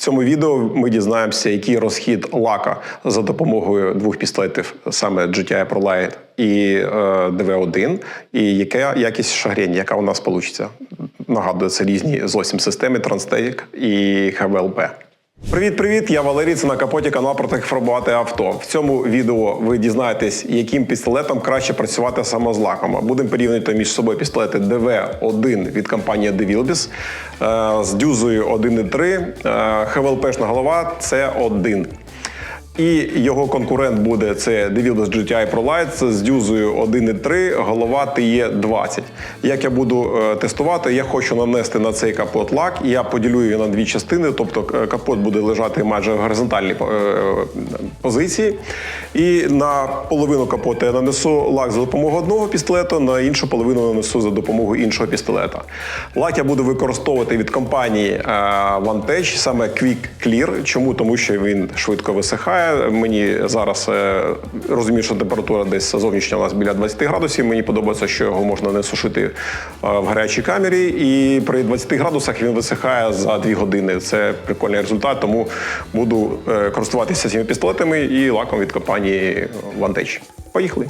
Цьому відео ми дізнаємося, який розхід лака за допомогою двох пістолетів, саме GTI ProLight і е, DV1, і яка якість шагрень, яка у нас вийде. Нагадую, це різні зовсім системи Транстейк і ХВЛП. Привіт, привіт! Я Валерій. Це на капоті канал про техфарбувати авто. В цьому відео ви дізнаєтесь, яким пістолетом краще працювати саме з лаком. Будемо порівнювати між собою пістолети DV1 від компанії DeVilbiss е, з дюзою 1.3, е, ХВЛПшна голова це 1. І його конкурент буде це DeVilbiss GTI ProLight з дюзою 1.3, голова TE20. Як я буду е, тестувати, я хочу нанести на цей капот лак, я поділю його на дві частини, тобто е, капот буде лежати майже в горизонтальній е, позиції. І на половину капота я нанесу лак за допомогою одного пістолета, на іншу половину нанесу за допомогою іншого пістолета. Лак я буду використовувати від компанії Vantage, саме Quick Clear. Чому? Тому що він швидко висихає. Мені зараз е, розумію, що температура десь зовнішня у нас біля 20 градусів. Мені подобається, що його можна не сушити е, в гарячій камері, і при 20 градусах він висихає за 2 години. Це прикольний результат, тому буду е, користуватися цими пістолетами і лаком від компанії Vantage. Поїхали!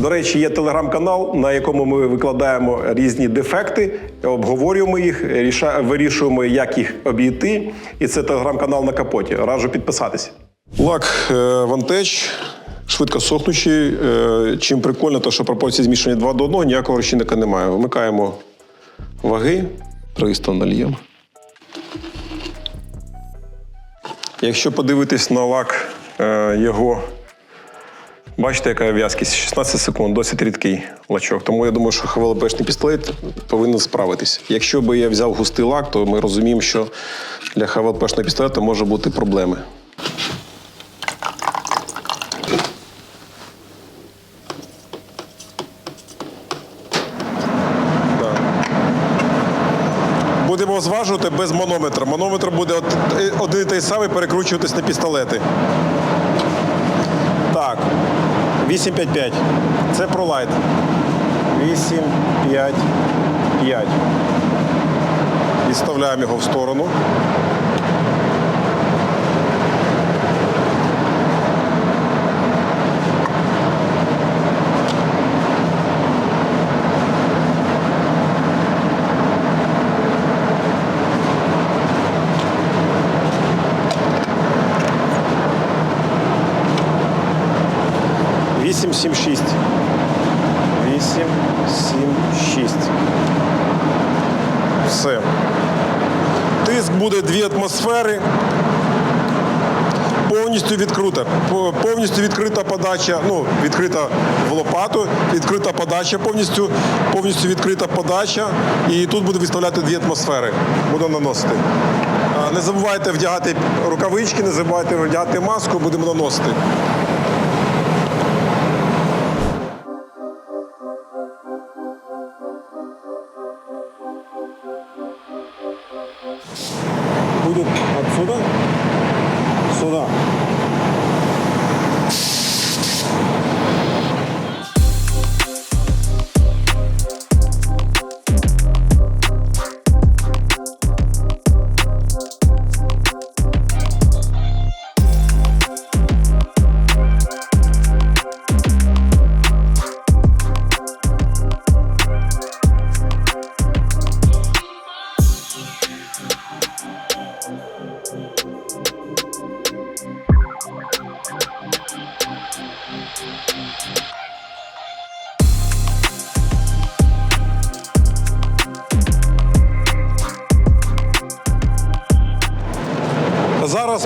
До речі, є телеграм-канал, на якому ми викладаємо різні дефекти, обговорюємо їх, вирішуємо, як їх обійти. І це телеграм-канал на капоті. Раджу підписатися. Лак е, Vantage, швидко сохнучий. Е, Чим прикольно, то що пропорції змішання 2 до 1, ніякого розчинника немає. Вмикаємо ваги, 300 нальємо. Якщо подивитись на лак е, його Бачите, яка в'язкість? 16 секунд, досить рідкий лачок. Тому я думаю, що ХВЛПшний пістолет повинен справитись. Якщо би я взяв густий лак, то ми розуміємо, що для ХВЛПшного пістолета може бути проблеми. Зважувати без манометра. Манометр буде один і той самий перекручуватись на пістолети. Так, 855. Це пролайт. 855. Відставляємо його в сторону. Вісім, сім, шість. Вісім, сім, шість. Все. Тиск буде дві атмосфери. Повністю відкрита. Повністю відкрита подача, ну, відкрита в лопату, відкрита подача повністю, повністю відкрита подача. І тут буде виставляти дві атмосфери. Буду наносити. Не забувайте вдягати рукавички, не забувайте вдягати маску, будемо наносити. Buyurun. Abi soda. Soda. Зараз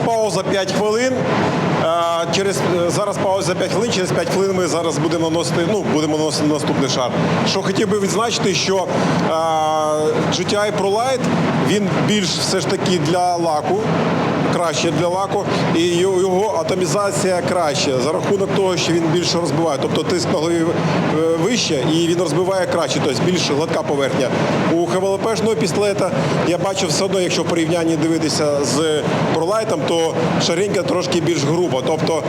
пауза 5 хвилин. Е, Через е, зараз пауза 5 хвилин. Через 5 хвилин ми зараз будемо наносити. Ну будемо наносити наступний шар. Що хотів би відзначити, що е, GTI ProLight, він більш все ж таки для лаку. Краще для лаку, і його атомізація краще за рахунок того, що він більше розбиває. Тобто тиск на голові е, вище і він розбиває краще, тобто більш гладка поверхня. У ХВЛПшного пістолета я бачу все одно, якщо в порівнянні дивитися з пролайтом, то шаринка трошки більш груба, тобто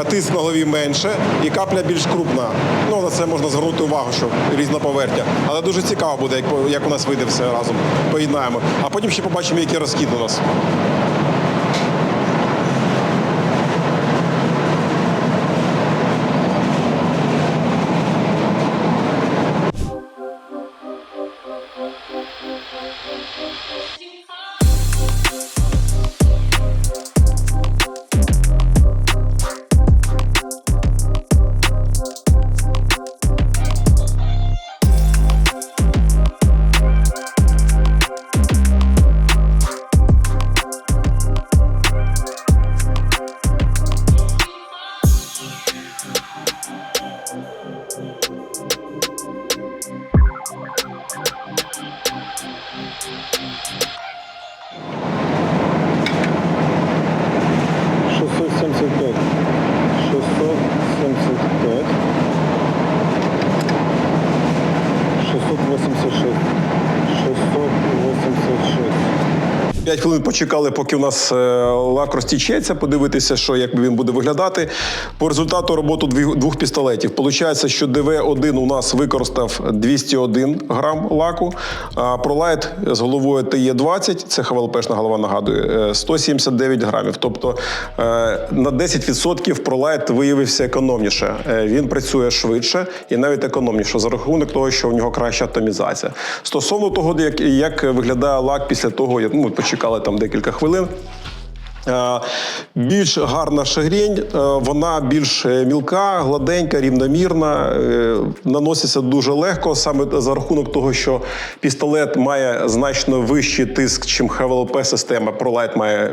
е, тиск на голові менше і капля більш крупна. Ну на це можна звернути увагу, що різна поверхня. Але дуже цікаво буде, як у нас вийде все разом. Поєднаємо. А потім ще побачимо, який розхід у нас. Хвилин почекали, поки у нас е, лак розтічеться, подивитися, що як він буде виглядати. По результату роботи дві- двох пістолетів. Получається, що ДВ-1 у нас використав 201 грам лаку, а ProLight з головою ТЕ-20, це ХВЛПшна голова нагадує, е, 179 грамів. Тобто е, на 10% ProLight виявився економніше. Е, Він працює швидше і навіть економніше за рахунок того, що в нього краща атомізація. Стосовно того, як, як виглядає лак після того, як ну, почекали там декілька хвилин. Е, Більш гарна шагрень, е, вона більш е, мілка, гладенька, рівномірна, наноситься дуже легко, саме за рахунок того, що пістолет має значно вищий тиск, чим ХВЛП-система. ProLight має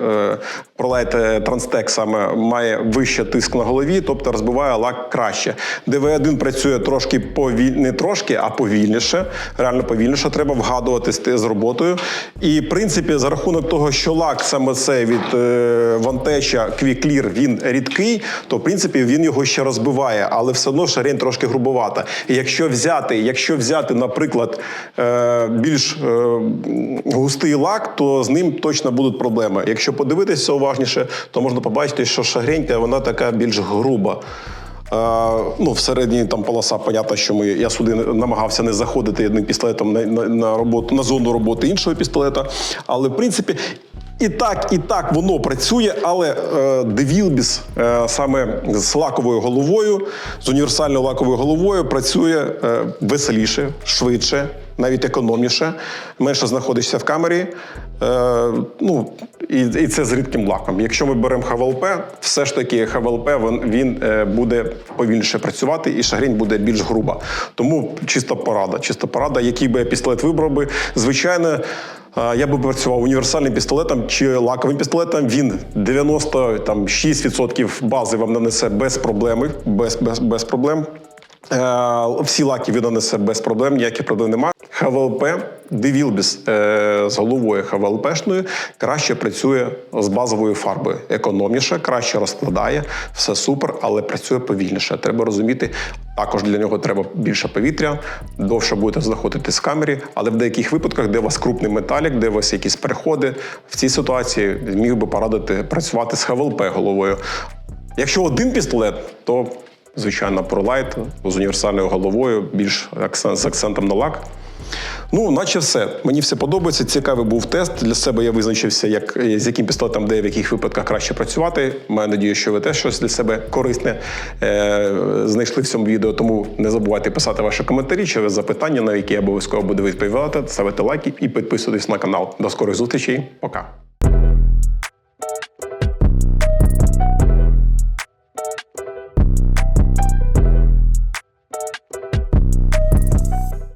ProLight Transtec саме має вищий тиск на голові, тобто розбиває лак краще. ДВ-1 працює трошки повіль... не трошки, а повільніше. Реально повільніше. Треба вгадувати з- роботою. І в принципі, за рахунок того, що лак саме це від Вантеча Квіклір він рідкий, то в принципі він його ще розбиває, але все одно шарень трошки грубовата. І якщо взяти, якщо взяти, наприклад, е, більш е, густий лак, то з ним точно будуть проблеми. Якщо подивитися уважніше, то можна побачити, що шагренька вона така більш груба. Е, ну, всередині там полоса, понятно, що ми, я сюди намагався не заходити одним пістолетом на, на, на роботу, на зону роботи іншого пістолета. Але в принципі. І так, і так воно працює, але е, Девілбіс е, саме з лаковою головою, з універсальною лаковою головою працює е, веселіше, швидше, навіть економніше, менше знаходишся в камері. Е, ну, і, і це з рідким лаком. Якщо ми беремо ХВЛП, все ж таки ХВЛП він, він е, буде повільніше працювати і шагрінь буде більш груба. Тому чиста порада. Чиста порада, який би я пістолет вибрав би, звичайно. Я би працював універсальним пістолетом чи лаковим пістолетом. Він 96% бази вам нанесе без проблеми. Без, без, без проблем. Е, Всі лаки він нанесе без проблем, ніяких проблем немає. ХВЛП, Девілбіс е, з головою ХВЛПшною краще працює з базовою фарбою. Економніше, краще розкладає, все супер, але працює повільніше. Треба розуміти, також для нього треба більше повітря, довше будете знаходитись в камері, але в деяких випадках, де у вас крупний металік, де у вас якісь переходи, в цій ситуації міг би порадити працювати з ХВЛП головою. Якщо один пістолет, то звичайно ProLight з універсальною головою, більш з акцентом на лак. Ну, наче все. Мені все подобається. Цікавий був тест. Для себе я визначився, як, з яким пістолетом де в яких випадках краще працювати. Маю надію, що ви теж щось для себе корисне е, знайшли в цьому відео. Тому не забувайте писати ваші коментарі чи запитання, на які я обов'язково буду відповідати, ставити лайки і підписуйтесь на канал. До скорих зустрічей. Пока.